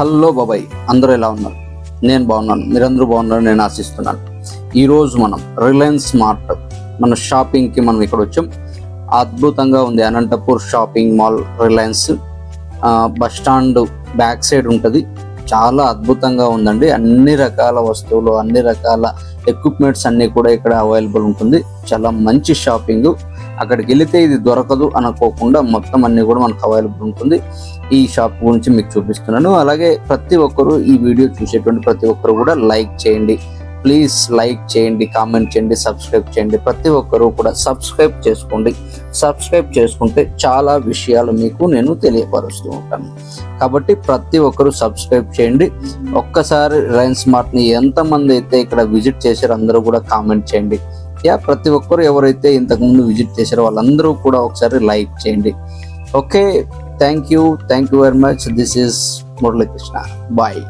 Hello బాబాయ్ అందరూ ఎలా ఉన్నారు? నేను బాగున్నాను మీరందరూ బాగున్నారు నేను ఆశిస్తున్నాను. ఈరోజు మనం రిలయన్స్ స్మార్ట్ మన షాపింగ్కి మనం ఇక్కడ వచ్చాం. అద్భుతంగా ఉంది Anantapur shopping mall Reliance. Bus stand back side ఉంటుంది. చాలా అద్భుతంగా ఉందండి. అన్ని రకాల వస్తువులు అన్ని రకాల ఎక్విప్మెంట్స్ అన్ని కూడా ఇక్కడ అవైలబుల్ ఉంటుంది. చాలా మంచి షాపింగ్ అక్కడికి వెళితే ఇది దొరకదు అనుకోకుండా మొత్తం అన్ని కూడా మనకు అవైలబుల్ ఉంటుంది. ఈ షాప్ గురించి మీకు చూపిస్తున్నాను. అలాగే ప్రతి ఒక్కరు ఈ వీడియో చూసేటువంటి ప్రతి ఒక్కరు కూడా లైక్ చేయండి. ప్లీజ్ లైక్ చేయండి కామెంట్ చేయండి సబ్స్క్రైబ్ చేయండి. ప్రతి ఒక్కరూ కూడా సబ్స్క్రైబ్ చేసుకోండి. సబ్స్క్రైబ్ చేసుకుంటే చాలా విషయాలు మీకు నేను తెలియపరుస్తూ ఉంటాను. కాబట్టి ప్రతి ఒక్కరు సబ్స్క్రైబ్ చేయండి. ఒక్కసారి రిలయన్స్ మార్ట్ని ఎంతమంది అయితే ఇక్కడ విజిట్ చేశారో అందరూ కూడా కామెంట్ చేయండి. యా ప్రతి ఒక్కరు ఎవరైతే ఇంతకుముందు విజిట్ చేశారో వాళ్ళందరూ కూడా ఒకసారి లైక్ చేయండి. Okay thank you thank you very much this is Muralikrishna bye